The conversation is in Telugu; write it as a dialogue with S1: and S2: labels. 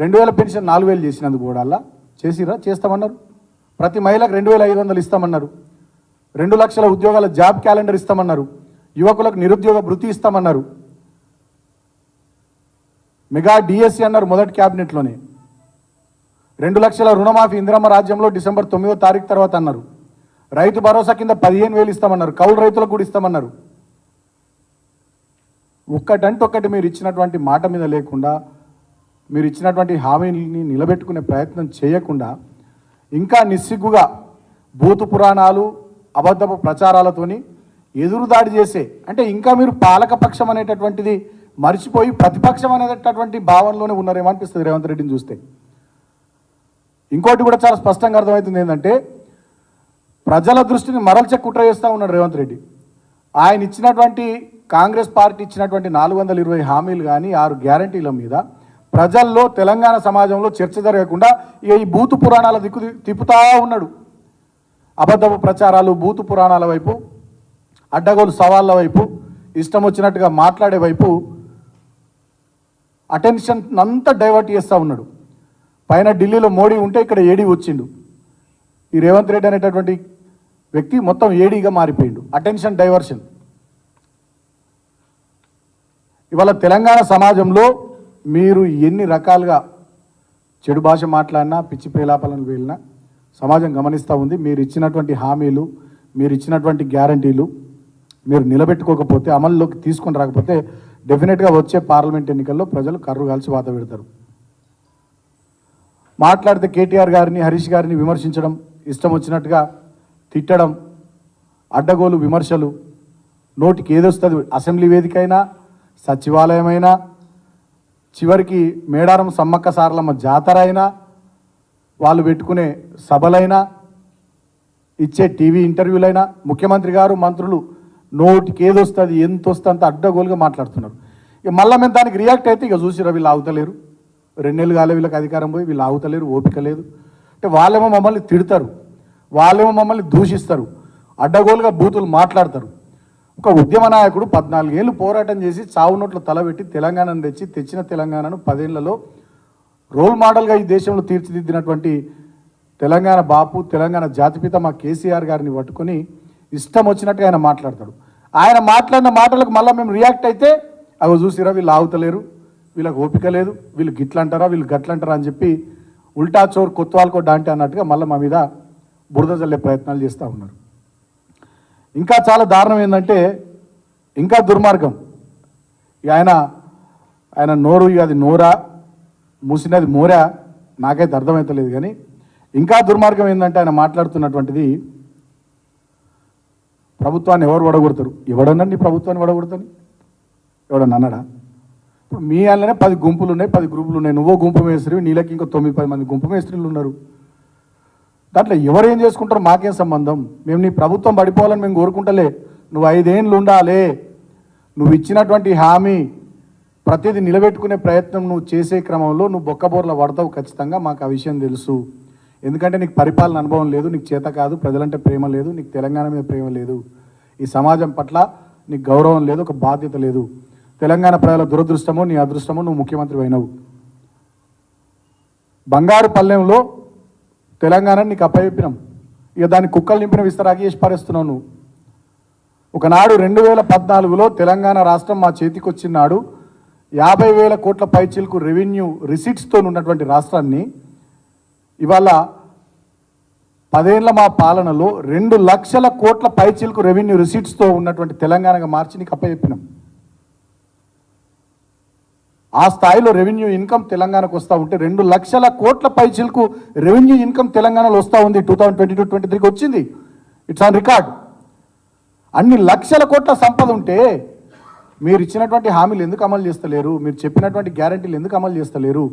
S1: రెండు వేల పెన్షన్ నాలుగు వేలు చేసినందుకు కూడా అలా చేసిరా? చేస్తామన్నారు. ప్రతి మహిళకు రెండు వేల ఐదు వందలు ఇస్తామన్నారు. రెండు లక్షల ఉద్యోగాల జాబ్ క్యాలెండర్ ఇస్తామన్నారు. యువకులకు నిరుద్యోగ భృతి ఇస్తామన్నారు. మెగా డిఎస్సి అన్నారు మొదటి క్యాబినెట్లోనే. రెండు లక్షల రుణమాఫీ ఇందిరమ్మ రాజ్యంలో డిసెంబర్ తొమ్మిదో తారీఖు తర్వాత అన్నారు. రైతు భరోసా కింద పదిహేను వేలు ఇస్తామన్నారు. కౌలు రైతులకు కూడా ఇస్తామన్నారు. ఒక్కటంటే ఒక్కటి మీరు ఇచ్చినటువంటి మాట మీద లేకుండా మీరు ఇచ్చినటువంటి హామీని నిలబెట్టుకునే ప్రయత్నం చేయకుండా ఇంకా నిస్సిగ్గుగా భూతు పురాణాలు అబద్ధపు ప్రచారాలతోని ఎదురుదాడి చేసే అంటే ఇంకా మీరు పాలకపక్షం అనేటటువంటిది మర్చిపోయి ప్రతిపక్షం అనేటటువంటి భావనలోనే ఉన్నారేమో అనిపిస్తుంది రేవంత్ రెడ్డిని చూస్తే. ఇంకోటి కూడా చాలా స్పష్టంగా అర్థమవుతుంది ఏంటంటే ప్రజల దృష్టిని మరల్చే కుట్ర చేస్తూ ఉన్నాడు రేవంత్ రెడ్డి. ఆయన ఇచ్చినటువంటి కాంగ్రెస్ పార్టీ ఇచ్చినటువంటి నాలుగు వందల ఇరవై హామీలు కానీ ఆరు గ్యారంటీల మీద ప్రజల్లో తెలంగాణ సమాజంలో చర్చ జరగకుండా ఇక ఈ బూతు పురాణాల దిక్కు తిప్పుతా ఉన్నాడు. అబద్ధపు ప్రచారాలు బూతు పురాణాల వైపు అడ్డగోలు సవాళ్ళ వైపు ఇష్టం వచ్చినట్టుగా మాట్లాడే వైపు అటెన్షన్ అంతా డైవర్ట్ చేస్తూ ఉన్నాడు. పైన ఢిల్లీలో మోడీ ఉంటే ఇక్కడ ఏడీ వచ్చిండు. ఈ రేవంత్ రెడ్డి అనేటటువంటి వ్యక్తి మొత్తం ఏడీగా మారిపోయిండు. Attention diversion. ఇవాళ తెలంగాణ సమాజంలో మీరు ఎన్ని రకాలుగా చెడు భాష మాట్లాడినా పిచ్చి ప్రేలాపాలను వెళ్ళినా సమాజం గమనిస్తూ ఉంది. మీరు ఇచ్చినటువంటి హామీలు మీరు ఇచ్చినటువంటి గ్యారంటీలు మీరు నిలబెట్టుకోకపోతే అమల్లోకి తీసుకొని రాకపోతే డెఫినెట్గా వచ్చే పార్లమెంట్ ఎన్నికల్లో ప్రజలు కర్రు కాల్చి వాత పెడతారు. మాట్లాడితే కేటీఆర్ గారిని హరీష్ గారిని విమర్శించడం ఇష్టం వచ్చినట్టుగా తిట్టడం అడ్డగోలు విమర్శలు నోటికి ఏదొస్తుంది అసెంబ్లీ వేదిక అయినా సచివాలయమైనా చివరికి మేడారం సమ్మక్క సారలమ్మ జాతర అయినా వాళ్ళు పెట్టుకునే సభలైనా ఇచ్చే టీవీ ఇంటర్వ్యూలైనా ముఖ్యమంత్రి గారు మంత్రులు నోటికి ఏదొస్తుంది ఎంత వస్తుంది అంత అడ్డగోలుగా మాట్లాడుతున్నారు. ఇక మళ్ళీ మేము దానికి రియాక్ట్ అయితే ఇక చూసిరా వీళ్ళు ఆగుతలేరు. రెండేళ్ళు కాలే వీళ్ళకి అధికారం పోయి వీళ్ళు ఆగుతలేరు ఓపిక లేదు. అంటే వాళ్ళేమో మమ్మల్ని తిడతారు వాళ్ళేమో మమ్మల్ని దూషిస్తారు అడ్డగోలుగా బూతులు మాట్లాడతారు. ఒక ఉద్యమ నాయకుడు పద్నాలుగేళ్ళు పోరాటం చేసి చావు నోట్లు తలబెట్టి తెలంగాణను తెచ్చి తెచ్చిన తెలంగాణను పదేళ్ళలో రోల్ మోడల్గా ఈ దేశంలో తీర్చిదిద్దినటువంటి తెలంగాణ బాపు తెలంగాణ జాతిపిత మా కేసీఆర్ గారిని పట్టుకొని ఇష్టం వచ్చినట్టుగా ఆయన మాట్లాడతాడు. ఆయన మాట్లాడిన మాటలకు మళ్ళీ మేము రియాక్ట్ అయితే అవి చూసిరా వీళ్ళు ఆగుతలేరు వీళ్ళకి ఓపిక లేదు వీళ్ళు గిట్లంటారా వీళ్ళు గట్లంటారా అని చెప్పి ఉల్టా చోర్ కొత్వాల్కో డాంటే అన్నట్టుగా మళ్ళీ మా మీద బురద జల్లే ప్రయత్నాలు చేస్తూ ఉన్నారు. ఇంకా చాలా దారుణం ఏంటంటే ఇంకా దుర్మార్గం. ఇక ఆయన ఆయన నోరు ఇక అది నోరా మూసినది మోరా నాకైతే అర్థమవుతలేదు కానీ ఇంకా దుర్మార్గం ఏంటంటే ఆయన మాట్లాడుతున్నటువంటిది ప్రభుత్వాన్ని ఎవరు వడగొడతారు? ఎవడనండి ప్రభుత్వాన్ని వడగొడతాను ఎవడన్నా అన్నాడా? ఇప్పుడు మీ వాళ్ళనే పది గుంపులు ఉన్నాయి పది గ్రూపులు ఉన్నాయి. నువ్వో గుంపు మేస్త్రివి నీళ్ళకి ఇంకో తొమ్మిది పది మంది గుంపు మేస్త్రీలు ఉన్నారు. దాంట్లో ఎవరు ఏం చేసుకుంటారో మాకేం సంబంధం? మేము నీ ప్రభుత్వం పడిపోవాలని మేము కోరుకుంటలే. నువ్వు ఐదేండ్లు ఉండాలే. నువ్వు ఇచ్చినటువంటి హామీ ప్రతిదీ నిలబెట్టుకునే ప్రయత్నం నువ్వు చేసే క్రమంలో నువ్వు బొక్కబోర్ల పడతావు ఖచ్చితంగా మాకు ఆ విషయం తెలుసు. ఎందుకంటే నీకు పరిపాలన అనుభవం లేదు నీకు చేత కాదు ప్రజలంటే ప్రేమ లేదు నీకు తెలంగాణ మీద ప్రేమ లేదు. ఈ సమాజం పట్ల నీకు గౌరవం లేదు ఒక బాధ్యత లేదు. తెలంగాణ ప్రజల దురదృష్టమో నీ అదృష్టమో నువ్వు ముఖ్యమంత్రి అయినవు. బంగారు పల్లెంలో తెలంగాణ నీకు అప్పచెప్పినాం. ఇక దాన్ని కుక్కలు నింపిన విస్తరాకి చేసి నువ్వు. ఒకనాడు రెండు వేల పద్నాలుగులో తెలంగాణ రాష్ట్రం మా చేతికి వచ్చినాడు యాభై వేల కోట్ల పైచీలకు రెవెన్యూ రిసీట్స్తో ఉన్నటువంటి రాష్ట్రాన్ని ఇవాళ పదేళ్ళ మా పాలనలో రెండు లక్షల కోట్ల పైచీలకు రెవెన్యూ రిసీట్స్తో ఉన్నటువంటి తెలంగాణగా మార్చి నీకు అప్పచెప్పినాం. ఆ స్థాయిలో రెవెన్యూ ఇన్కమ్ తెలంగాణకు వస్తూ ఉంటే రెండు లక్షల కోట్ల పైచీలకు రెవెన్యూ ఇన్కమ్ తెలంగాణలో వస్తూ ఉంది. Two thousand twenty two twenty త్రీకి వచ్చింది. ఇట్స్ ఆన్ రికార్డ్ అన్ని లక్షల కోట్ల సంపద ఉంటే మీరు ఇచ్చినటువంటి హామీలు ఎందుకు అమలు చేస్తలేరు? మీరు చెప్పినటువంటి గ్యారంటీలు ఎందుకు అమలు చేస్తలేరు?